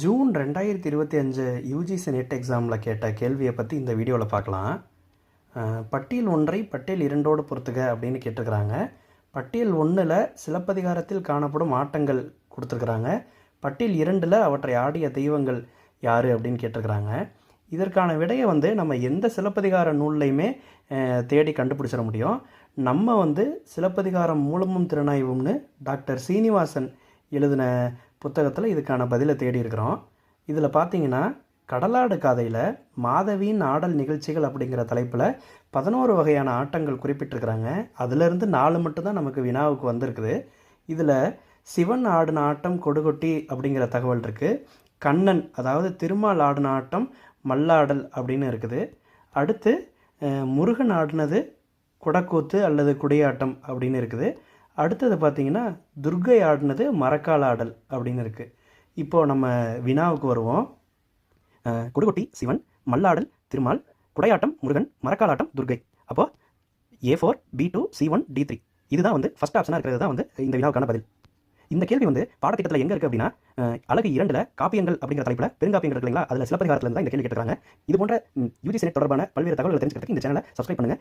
June ரெண்டாயிரத்தி இருபத்தி அஞ்சு யூஜிசி நெட் எக்ஸாமில் கேட்ட கேள்வியை பற்றி இந்த வீடியோவில் பார்க்கலாம். பட்டியல் ஒன்றை பட்டியல் இரண்டோடு பொறுத்துக அப்படின்னு கேட்டிருக்கிறாங்க. பட்டியல் ஒன்றில் சிலப்பதிகாரத்தில் காணப்படும் ஆட்டங்கள் கொடுத்துருக்குறாங்க. பட்டியல் இரண்டில் அவற்றை ஆடிய தெய்வங்கள் யார் அப்படின்னு கேட்டிருக்கிறாங்க. இதற்கான விடையை வந்து நம்ம எந்த சிலப்பதிகார நூல்லையுமே தேடி கண்டுபிடிச்சிட முடியும். நம்ம வந்து சிலப்பதிகாரம் மூலமும் திறனாய்வும்னு டாக்டர் சீனிவாசன் எழுதின புத்தகத்தில் இதுக்கான பதிலை தேடி இருக்கிறோம் இதில் பார்த்தீங்கன்னா கடலாடு காதையில் மாதவியின் ஆடல் நிகழ்ச்சிகள் அப்படிங்கிற தலைப்பில் பதினோரு வகையான ஆட்டங்கள் குறிப்பிட்டிருக்கிறாங்க. அதிலிருந்து நாலு மட்டும்தான் நமக்கு வினாவுக்கு வந்திருக்குது. இதில் சிவன் ஆடின ஆட்டம் கொடுகொட்டி அப்படிங்கிற தகவல் இருக்குது கண்ணன் அதாவது திருமால் ஆடின ஆட்டம் மல்லாடல் அப்படின்னு இருக்குது. அடுத்து முருகன் ஆடினது குடக்கூத்து அல்லது குடியாட்டம் அப்படின்னு இருக்குது. அடுத்தது பார்த்தீங்கன்னா துர்கை ஆடினது மரக்கால் ஆடல் அப்படின்னு இருக்குது இப்போது நம்ம வினாவுக்கு வருவோம். அஹ், குடுகுட்டி சிவன் மல்லாடல் திருமால் குடையாட்டம் முருகன் மரக்காலாட்டம் துர்கை அப்போது A four B two C one D three இதுதான் வந்து ஃபஸ்ட் ஆப்ஷனாக இருக்கிறது. தான் வந்து இந்த வினாவுக்கான பதில். இந்த கேள்வி வந்து பாடத்திட்டத்தில் எங்கே இருக்குது அப்படின்னா அழகு இரண்டில் காப்பியங்கள் அப்படிங்கிற தலைப்பில் பெருங்காப்பியங்கள் இருக்குங்களா அதில் சிலப்பதிகாரத்தில் தான் இந்த கேள்வி கேட்டுருக்காங்க. இது போன்ற யூஜி தொடர்பான பல்வேறு தகவல்களை தெரிஞ்சுக்கிறதுக்கு இந்த சேனலை சப்ஸ்கிரைப் பண்ணுங்கள்